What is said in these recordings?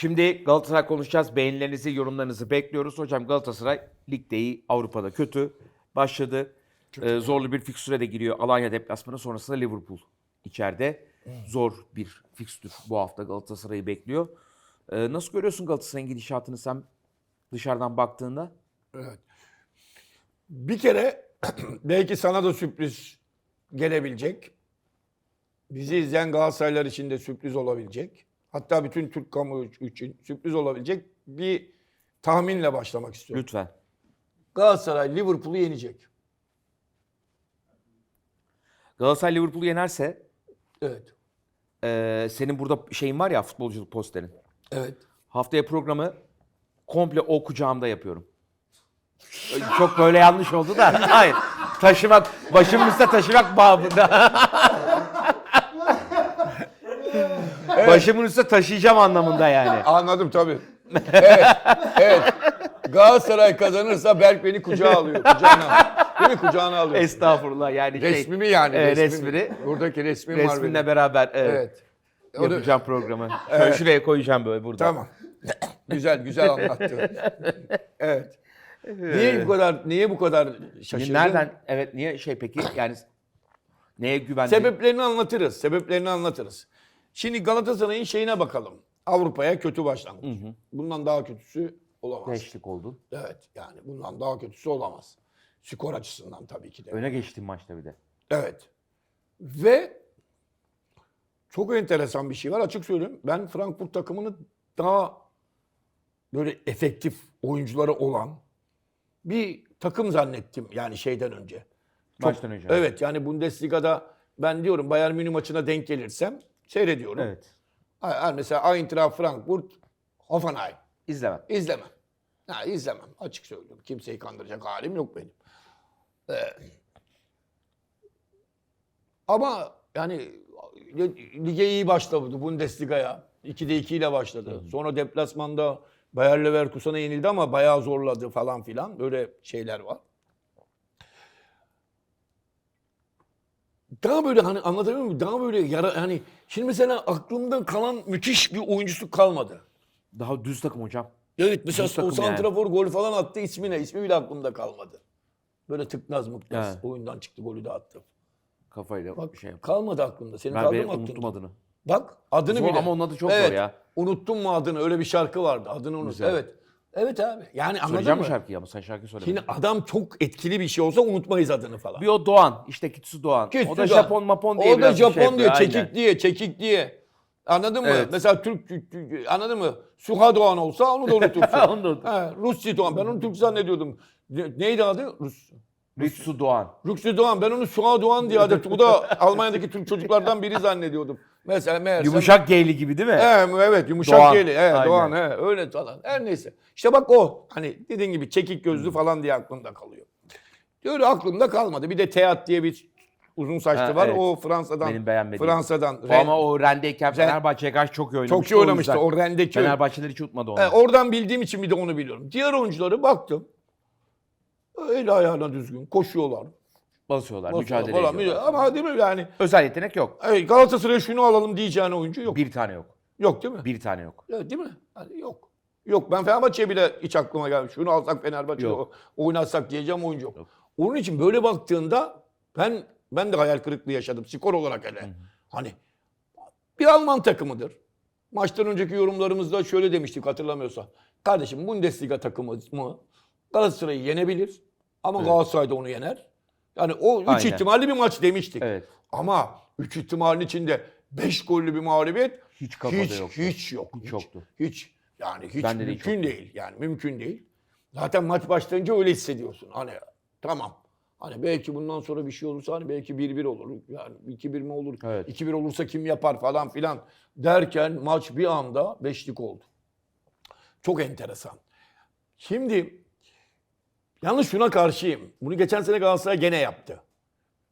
Şimdi Galatasaray konuşacağız. Beğenilerinizi, yorumlarınızı bekliyoruz. Hocam Galatasaray ligde iyi, Avrupa'da kötü. Başladı. Ee, zorlu bir fikstüre de giriyor. Alanya deplasmanı sonrasında Liverpool içeride. Zor bir fikstür bu hafta Galatasaray'ı bekliyor. Ee, nasıl görüyorsun Galatasaray'ın gidişatını sen dışarıdan baktığında? Evet. Bir kere belki sana da sürpriz gelebilecek. Bizi izleyen Galatasaraylar için de sürpriz olabilecek. Hatta bütün Türk kamuoyu için sürpriz olabilecek bir tahminle başlamak istiyorum. Lütfen. Galatasaray Liverpool'u yenecek. Galatasaray Liverpool'u yenerse Evet. ee, senin burada şeyin var ya futbolculuk posterin. Evet. Haftaya programı komple o kucağımda yapıyorum. Çok böyle yanlış oldu da. Hayır. Taşımak, başımın üstüne taşımak babında. Başımın üstüne taşıyacağım anlamında yani. Anladım tabii. Evet. evet. Galatasaray kazanırsa Berk beni kucağa alıyor. Kucağına. Beni kucağına alıyor. Estağfurullah yani şey. Resmimi yani. e, resmimi. resmini. Buradaki resmim var Resminle benim. beraber evet, Evet. O da- yapacağım programı. Şöyle şuraya koyacağım böyle burada. Tamam. güzel güzel anlattı. evet. Niye bu kadar niye bu kadar şaşırdın? Nereden? Evet niye şey peki yani neye güvendin? Sebeplerini anlatırız. Sebeplerini anlatırız. Şimdi Galatasaray'ın şeyine bakalım. Avrupa'ya kötü başlangıç. Bundan daha kötüsü olamaz. Beşlik oldun. Evet yani bundan daha kötüsü olamaz. Skor açısından tabii ki de. Öne geçtin maçta bir de. Evet. Ve çok enteresan bir şey var açık söyleyeyim. Ben Frankfurt takımını daha böyle efektif oyuncuları olan bir takım zannettim yani şeyden önce. Çok- Maçtan önce. Evet yani Bundesliga'da ben diyorum Bayern Münih maçına denk gelirsem seyrediyorum. Evet. Ha, mesela Eintracht Frankfurt, Hoffenheim. İzlemem. İzlemem. Ha, izlemem. Açık söylüyorum. Kimseyi kandıracak halim yok benim. Ee, ama yani lige iyi başladı Bundesliga'ya. 2'de 2 ile başladı. Sonra deplasmanda Bayer Leverkusen'a yenildi ama bayağı zorladı falan filan. Böyle şeyler var. Daha böyle hani anlatabiliyor muyum? Daha böyle yara hani şimdi mesela aklımdan kalan müthiş bir oyuncusu kalmadı. Daha düz takım hocam. Evet mesela Düz takım o santrafor gol falan attı ismi ne? İsmi bile aklımda kalmadı. Böyle tıknaz mıknaz Evet. oyundan çıktı golü de attı. Kafayla Bak bir şey yap. kalmadı aklımda. Senin Ben kaldı be- mı aklında? unuttum adını. Bak adını Zor bile. ama onun adı çok zor ya. Unuttun mu adını? Öyle bir şarkı vardı. Adını unut. Güzel. Evet. Evet abi. Yani anladın Söyleyeceğim mı? mi şarkıyı ama sen şarkı söyle. Şimdi adam çok etkili bir şey olsa unutmayız adını falan. Bir o Doğan. işte Kitsu Doğan. Kitsu o da. Japon mapon diye O da biraz bir Japon şey yapıyor, diye, aynen. çekik diye, çekik diye. Anladın mı? Evet. Mesela Türk, anladın mı? Suha Doğan olsa onu da unutursun. Onu da unutursun. He, Rusçi Doğan. Ben onu Türk zannediyordum. Ne- Neydi adı? Rus. Ritsu Doğan. Rüksü Doğan. Ben onu Suha Doğan diye adı. Bu da Almanya'daki Türk çocuklardan biri zannediyordum. Mesela meğerse... Yumuşak G'li gibi değil mi? He, evet yumuşak Doğan. geli. Evet, Aynen. Doğan. He, öyle falan. Her neyse. İşte bak o. Hani dediğin gibi çekik gözlü falan diye aklımda kalıyor. Öyle aklımda kalmadı. Bir de Teat diye bir uzun saçlı Ha, var. evet. O Fransa'dan. Benim beğenmediğim. Fransa'dan. O ama o Ren'deyken Fenerbahçe'ye karşı çok iyi oynamıştı. çok iyi oynamıştı. yüzden O Ren'deki. Fenerbahçeler hiç unutmadı onu. He, oradan bildiğim için bir de onu biliyorum. Diğer oyuncuları baktım. El ayağına düzgün. Koşuyorlar. Basıyorlar, mücadele falan. ediyorlar. Ama değil mi yani? Özel yetenek yok. Evet, Galatasaray'a şunu alalım diyeceğin oyuncu yok. Bir tane yok. Yok değil mi? Bir tane yok. Evet, değil mi? Yani yok. Yok ben Fenerbahçe'ye bile hiç aklıma gelmiş. Şunu alsak Fenerbahçe'ye Yok. oynatsak diyeceğim oyuncu yok. Onun için böyle baktığında ben ben de hayal kırıklığı yaşadım skor olarak hele. Hani bir Alman takımıdır. Maçtan önceki yorumlarımızda şöyle demiştik hatırlamıyorsa. Kardeşim Bundesliga takımı mı Galatasaray'ı yenebilir ama Galatasaray da onu yener. Yani o üç Aynen. ihtimalli bir maç demiştik. Evet. Ama üç ihtimalin içinde 5 gollü bir mağlubiyet Hiç kafada hiç, yoktu. Hiç yok. Hiç yoktu. Hiç. Yani hiç Bende de hiç mümkün değil. Yani mümkün değil. Zaten maç başlayınca öyle hissediyorsun. Hani tamam. Hani belki bundan sonra bir şey olursa hani belki 1-1 olur. Yani 2-1 mi olur? Evet. 2-1 olursa kim yapar falan filan derken maç bir anda beşlik oldu. Çok enteresan. Şimdi yalnız şuna karşıyım. Bunu geçen sene Galatasaray gene yaptı.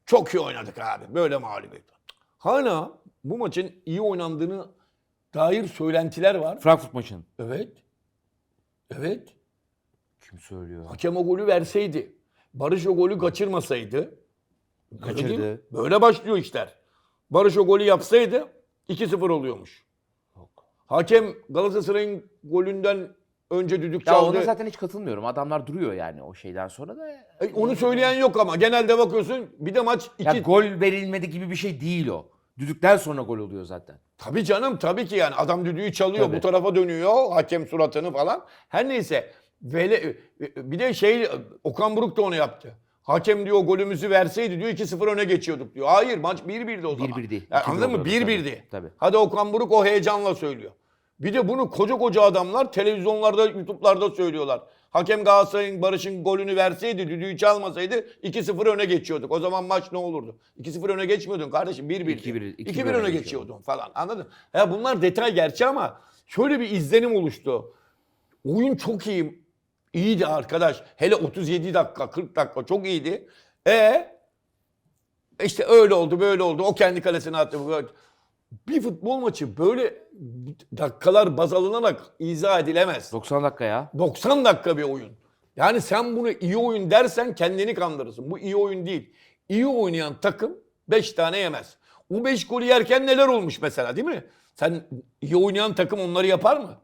Çok iyi oynadık abi. Böyle mağlubiyet. Hala bu maçın iyi oynandığını dair söylentiler var. Frankfurt maçının. Evet. Evet. Kim söylüyor? Hakem o golü verseydi. Barış o golü kaçırmasaydı. Böyle? Kaçırdı. Böyle başlıyor işler. Barış o golü yapsaydı 2-0 oluyormuş. Hakem Galatasaray'ın golünden önce düdük Ya çaldı. ona zaten hiç katılmıyorum. Adamlar duruyor yani o şeyden sonra da. E, Onu söyleyen yok ama genelde bakıyorsun bir de maç iki... Ya gol verilmedi gibi bir şey değil o. Düdükten sonra gol oluyor zaten. Tabii canım tabii ki yani adam düdüğü çalıyor Tabii. bu tarafa dönüyor hakem suratını falan. Her neyse Vele, bir de şey Okan Buruk da onu yaptı. Hakem diyor golümüzü verseydi diyor 2-0 öne geçiyorduk diyor. Hayır maç 1-1'di o zaman. 1-1 değil. Yani 2-1 anladın mı? oluyordu 1-1'di. tabii, tabii. Hadi Okan Buruk o heyecanla söylüyor. Bir de bunu koca koca adamlar televizyonlarda, YouTube'larda söylüyorlar. Hakem Galatasaray'ın Barış'ın golünü verseydi, düdüğü çalmasaydı 2-0 öne geçiyorduk. O zaman maç ne olurdu? 2-0 öne geçmiyordun kardeşim. 1-1. 2-1 2-1 öne geçiyordun falan. Anladın? Ya bunlar detay gerçi ama şöyle bir izlenim oluştu. Oyun çok iyi. iyiydi arkadaş. Hele 37 dakika, 40 dakika çok iyiydi. E işte öyle oldu, böyle oldu. O kendi kalesine attı. Bir futbol maçı böyle dakikalar baz alınarak izah edilemez. 90 dakika ya. 90 dakika bir oyun. Yani sen bunu iyi oyun dersen kendini kandırırsın. Bu iyi oyun değil. İyi oynayan takım 5 tane yemez. O 5 golü yerken neler olmuş mesela değil mi? Sen iyi oynayan takım onları yapar mı?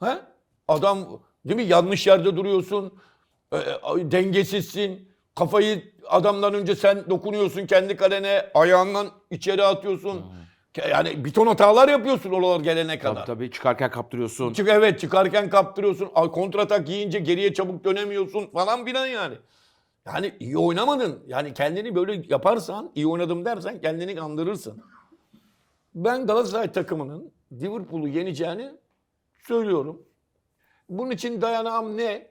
Ha? Adam değil mi yanlış yerde duruyorsun. e, e, dengesizsin. Kafayı adamdan önce sen dokunuyorsun kendi kalene. Ayağından içeri atıyorsun. Yani bir ton hatalar yapıyorsun oralar gelene kadar. Tabii tabii çıkarken kaptırıyorsun. Çık evet çıkarken kaptırıyorsun. Kontratak yiyince geriye çabuk dönemiyorsun falan filan yani. Yani iyi oynamadın. Yani kendini böyle yaparsan, iyi oynadım dersen kendini kandırırsın. Ben Galatasaray takımının Liverpool'u yeneceğini söylüyorum. Bunun için dayanağım ne?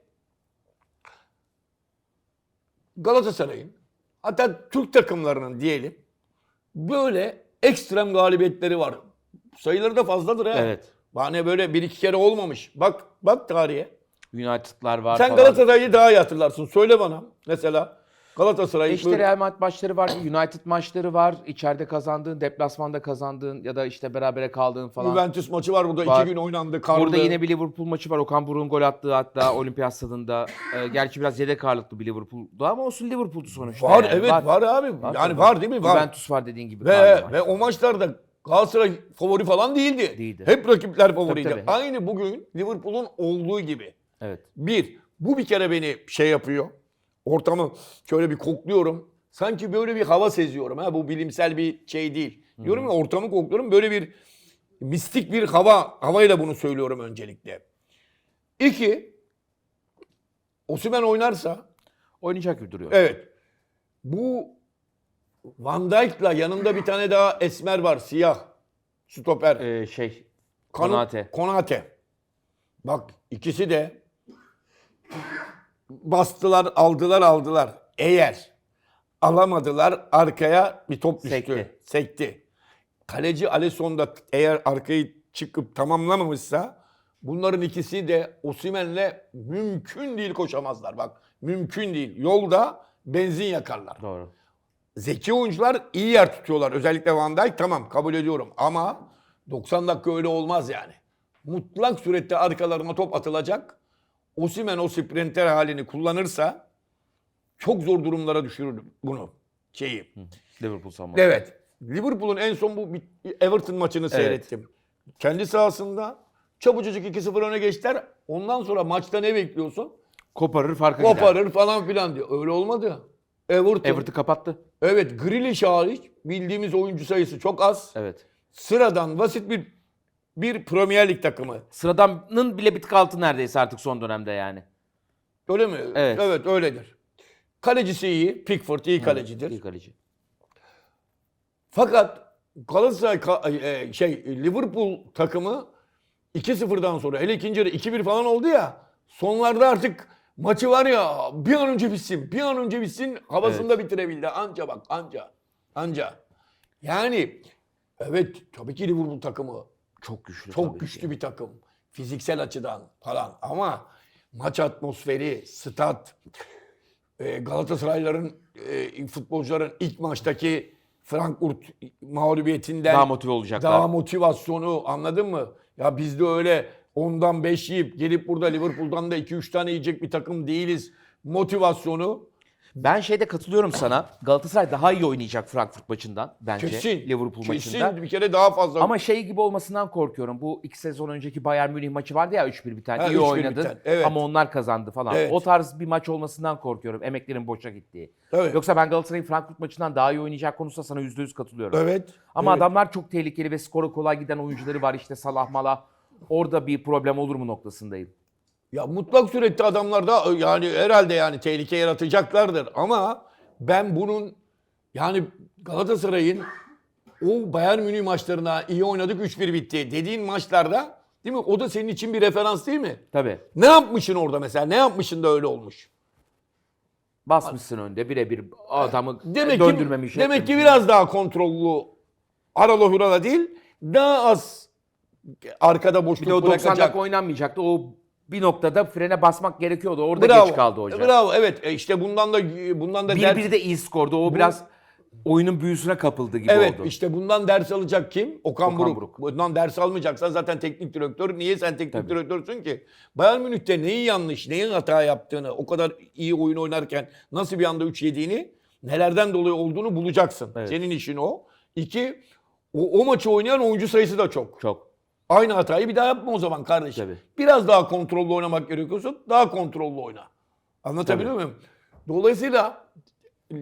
Galatasaray'ın hatta Türk takımlarının diyelim böyle ekstrem galibiyetleri var. Sayıları da fazladır ha. Evet. Hani böyle bir iki kere olmamış. Bak bak tarihe. United'lar var Sen falan. Galatasaray'ı daha iyi hatırlarsın. Söyle bana mesela. Galatasaray İşte böyle- Real Madrid maçları var, United maçları var. İçeride kazandığın, deplasmanda kazandığın ya da işte berabere kaldığın falan. Juventus maçı var burada. Var. iki gün oynandı. Karlı. Burada yine bir Liverpool maçı var. Okan Buruk'un gol attığı hatta Olimpiyat stadında. Ee, gerçi biraz yedek ağırlıklı bir Liverpool'du ama olsun Liverpool'du sonuçta. Var yani. evet var, abi. yani tabii. var değil mi? Var. Juventus var dediğin gibi. Ve, ve o maçlarda Galatasaray favori falan değildi. Değildi. Hep rakipler favoriydi. Tabii, tabii. Aynı bugün Liverpool'un olduğu gibi. Evet. Bir, bu bir kere beni şey yapıyor. Ortamı şöyle bir kokluyorum. Sanki böyle bir hava seziyorum. Ha, bu bilimsel bir şey değil. Diyorum ya ortamı kokluyorum. Böyle bir mistik bir hava, havayla bunu söylüyorum öncelikle. İki, Osimhen oynarsa Oynayacak gibi duruyor. Evet. Bu Van Dijk'la yanında bir tane daha esmer var. Siyah. Stoper. Ee, şey, Konate. Konate. Bak ikisi de bastılar, aldılar, aldılar. Eğer alamadılar arkaya bir top düştü. Sekti. Sekti. Kaleci Alisson da eğer arkayı çıkıp tamamlamamışsa bunların ikisi de Osimhen'le mümkün değil koşamazlar. Bak mümkün değil. Yolda benzin yakarlar. Doğru. Zeki oyuncular iyi yer tutuyorlar. Özellikle Van Dijk tamam kabul ediyorum. Ama 90 dakika öyle olmaz yani. Mutlak surette arkalarına top atılacak. Osimhen o sprinter halini kullanırsa çok zor durumlara düşürür bunu şeyi. Liverpool savunması. Evet. Liverpool'un en son bu Everton maçını seyrettim. Kendi sahasında çabucacık 2-0 öne geçtiler. Ondan sonra maçta ne bekliyorsun? Koparır farkı gider. Koparır falan filan diyor. Öyle olmadı. Everton. Everton kapattı. Evet Grealish hariç bildiğimiz oyuncu sayısı çok az. Evet. Sıradan basit bir bir Premier Lig takımı. Sıradanın bile bir tık altı neredeyse artık son dönemde yani. Öyle mi? Evet. Evet öyledir. Kalecisi iyi. Pickford iyi kalecidir. İyi kaleci. Fakat Galatasaray ka- e, şey Liverpool takımı 2-0'dan sonra hele ikinci yarı 2-1 falan oldu ya. Sonlarda artık maçı var ya bir an önce bitsin. Bir an önce bitsin havasında bitirebildi. Anca bak anca. Anca. Yani evet tabii ki Liverpool takımı Çok güçlü Çok güçlü ki. bir takım. Fiziksel açıdan falan. Ama maç atmosferi, stat, e, Galatasarayların, e, futbolcuların ilk maçtaki Frankfurt mağlubiyetinden Daha motive olacaklar. daha motivasyonu anladın mı? Ya biz de öyle ondan 5 yiyip gelip burada Liverpool'dan da 2-3 tane yiyecek bir takım değiliz. Motivasyonu Ben şeyde katılıyorum sana. Galatasaray daha iyi oynayacak Frankfurt maçından bence. Kesin. Liverpool kesin maçında. bir kere daha fazla. Ama şey gibi olmasından korkuyorum. Bu iki sezon önceki Bayern Münih maçı vardı ya 3-1 biten. Ha, iyi 3-1 oynadı biten, evet. ama onlar kazandı falan. Evet. O tarz bir maç olmasından korkuyorum. Emeklerin boşa gittiği. Evet. Yoksa ben Galatasaray'ın Frankfurt maçından daha iyi oynayacak konusunda sana %100 katılıyorum. evet. Ama evet. adamlar çok tehlikeli ve skora kolay giden oyuncuları var. İşte Salah Malah. Orada bir problem olur mu noktasındayım. Ya mutlak surette adamlar da yani herhalde yani tehlike yaratacaklardır ama ben bunun yani Galatasaray'ın o Bayern Münih maçlarına iyi oynadık 3-1 bitti dediğin maçlarda değil mi? O da senin için bir referans değil mi? Tabii. Ne yapmışsın orada mesela? Ne yapmışsın da öyle olmuş? Basmışsın önde birebir adamı Demek döndürmemiş. ki demek ki biraz daha kontrollü Aralo Hurala değil daha az arkada boşluk Bir de o 90 bırakacak. dakika oynanmayacaktı. O bir noktada frene basmak gerekiyordu. Orada Bravo. geç kaldı hocam. Bravo evet E işte bundan da bundan da Bir ders- biri de iyi skordu. O biraz oyunun büyüsüne kapıldı gibi Evet oldu. işte bundan ders alacak kim? Okan, Okan Buruk. Buruk. Bundan ders almayacaksan zaten teknik direktör. Niye sen teknik Tabii. direktörsün ki? Bayern Münih'te neyi yanlış, neyin hata yaptığını, o kadar iyi oyun oynarken nasıl bir anda 3 yediğini, nelerden dolayı olduğunu bulacaksın. Evet. Senin işin o. İki, o, o maçı oynayan oyuncu sayısı da çok. Çok. Aynı hatayı bir daha yapma o zaman kardeşim. Tabii. Biraz daha kontrollü oynamak gerekiyorsa daha kontrollü oyna. Anlatabiliyor muyum? Dolayısıyla e,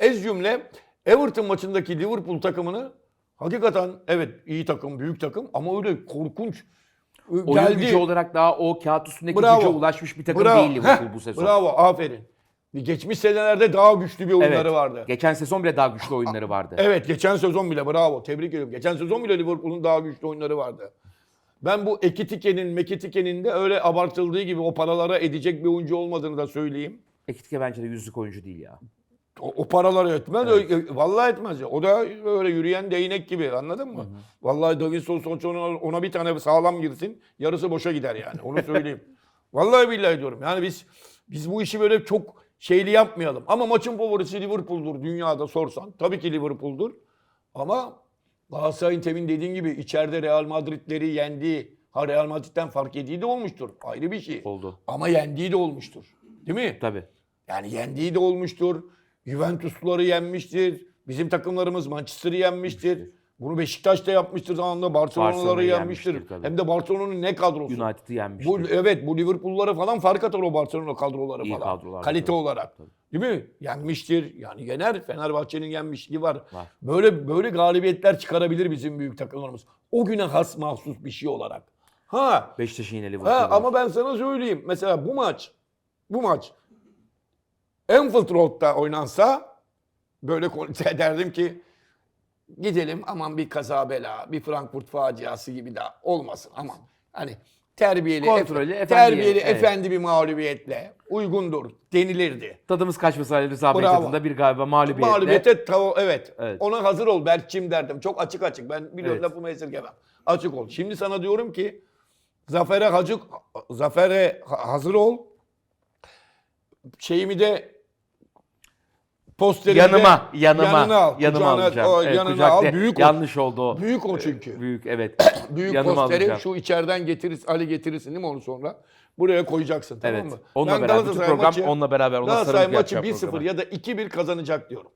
ez cümle Everton maçındaki Liverpool takımını hakikaten evet iyi takım, büyük takım ama öyle korkunç e, Oyun geldi. gücü olarak daha o kağıt üstündeki Bravo. güce ulaşmış bir takım Bravo. değil Liverpool Heh, bu sezon. Bravo, aferin. Geçmiş senelerde daha güçlü bir oyunları Evet. vardı. Geçen sezon bile daha güçlü oyunları vardı. Evet geçen sezon bile bravo tebrik ediyorum. Geçen sezon bile Liverpool'un daha güçlü oyunları vardı. Ben bu Ekitike'nin, Mekitike'nin de öyle abartıldığı gibi o paralara edecek bir oyuncu olmadığını da söyleyeyim. Ekitike bence de yüzlük oyuncu değil ya. O, o paraları etmez. Ö- Vallahi etmez. ya. O da öyle yürüyen değnek gibi anladın mı? Vallahi Davinson Sanchez ona, ona bir tane sağlam girsin. Yarısı boşa gider yani. Onu söyleyeyim. Vallahi billahi diyorum. Yani biz biz bu işi böyle çok şeyli yapmayalım. Ama maçın favorisi Liverpool'dur dünyada sorsan. Tabii ki Liverpool'dur. Ama Galatasaray'ın temin dediğin gibi içeride Real Madrid'leri yendiği, ha Real Madrid'den fark yediği de olmuştur. Ayrı bir şey. Oldu. Ama yendiği de olmuştur. Değil mi? Tabii. Yani yendiği de olmuştur. Juventus'ları yenmiştir. Bizim takımlarımız Manchester'ı yenmiştir. Bunu Beşiktaş da yapmıştır zamanında. Barcelona'ları Barcelona'yı yenmiştir. yenmiştir tabii. Hem de Barcelona'nın ne kadrosu. United'ı yenmişti. Bu, evet bu Liverpool'lara falan fark atar o Barcelona kadroları İyi falan. kadrolar, Kalite tabii. olarak. Değil mi? Yenmiştir. Yani yener. Fenerbahçe'nin yenmişliği var. Var. Böyle böyle galibiyetler çıkarabilir bizim büyük takımlarımız. O güne has mahsus bir şey olarak. Ha Beşiktaş'ın yine Liverpool Ha, ama ben sana söyleyeyim. Mesela bu maç, bu maç Anfield Road'da oynansa böyle kon- derdim ki gidelim aman bir kaza bela, bir Frankfurt faciası gibi de olmasın aman. Hani terbiyeli, Kontrollü, efe- efendi, terbiyeli, evet. efendi bir mağlubiyetle uygundur denilirdi. Tadımız kaçmasın Ali Rıza Bey Bravo. tadında bir galiba mağlubiyetle. Mağlubiyete tav- evet. Evet. Ona hazır ol Berkçim derdim. Çok açık açık. Ben biliyorum Evet. lafımı esirgemem. Açık ol. Şimdi sana diyorum ki zafere hacık zafere ha- hazır ol. Şeyimi de posterimi Yanıma, yanıma, yanına al. yanıma Kucağına- alacağım. o, Evet, yanına kucakta. al. Büyük o. Yanlış oldu o. Büyük o çünkü. Büyük evet. Büyük yanıma posteri alacağım. şu içeriden getirirsin, Ali getirirsin değil mi onu sonra? Buraya koyacaksın tamam Evet. mı? Onunla Ben beraber Galatasaray program maçı- onunla beraber ona Galatasaray maçı yapacağım 1-0 programı. ya da 2-1 kazanacak diyorum.